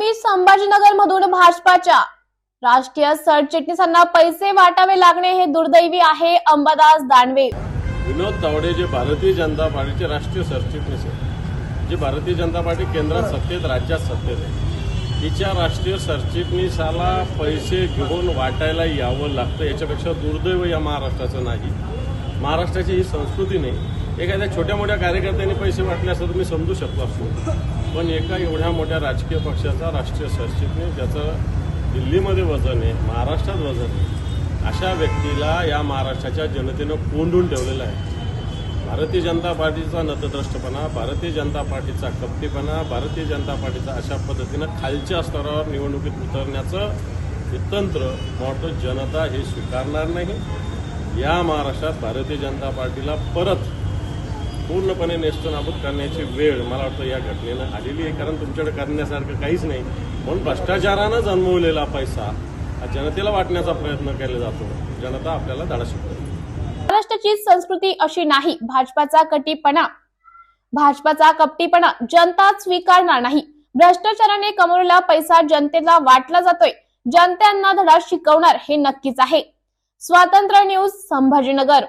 बातमी संभाजीनगर मधून भाजपाच्या राष्ट्रीय सरचिटणीसांना पैसे वाटावे लागणे हे दुर्दैवी आहे. अंबादास दानवे. विनोद तावडे जे भारतीय जनता पार्टीचे राष्ट्रीय सरचिटणीस आहे जे भारतीय जनता पार्टी केंद्रात सत्तेत राज्यात सत्तेत आहे तिच्या राष्ट्रीय सरचिटणीसाला पैसे घेऊन वाटायला यावं लागतं याच्यापेक्षा दुर्दैव या महाराष्ट्राचं नाही. महाराष्ट्राची ही संस्कृती नाही. एखाद्या छोट्या मोठ्या कार्यकर्त्यांनी पैसे वाटले असं तुम्ही समजू शकतो असतो पण एका एवढ्या मोठ्या राजकीय पक्षाचा राष्ट्रीय सरचिटणीस ज्याचं दिल्लीमध्ये वजन आहे महाराष्ट्रात वजन आहे अशा व्यक्तीला या महाराष्ट्राच्या जनतेनं कोंडून ठेवलेलं आहे. भारतीय जनता पार्टीचा नतद्रष्टपणा भारतीय जनता पार्टीचा कप्तीपणा भारतीय जनता पार्टीचा अशा पद्धतीनं खालच्या स्तरावर निवडणुकीत उतरण्याचं हे तंत्र मोठं जनता हे स्वीकारणार नाही. या महाराष्ट्रात भारतीय जनता पार्टीला परत पूर्णपणे नेस्तनाबूत करण्याची वेळ मला वाटतं या घटनेनं आलेली आहे. कारण तुमच्याकडे करण्यासारखं काहीच नाही. म्हणून भ्रष्टाचारानं जन्मवलेला पैसा हा जनतेला वाटण्याचा प्रयत्न केला जातो. जनता आपल्याला धाडा शिकवते. महाराष्ट्राची संस्कृती अशी नाही. भाजपाचा कटीपणा भाजपाचा कपटीपणा जनता स्वीकारणार नाही. भ्रष्टाचाराने कमवलेला पैसा जनतेला वाटला जातोय. जनत्यांना धडा शिकवणार हे नक्कीच आहे. स्वातंत्र्य न्यूज संभाजीनगर.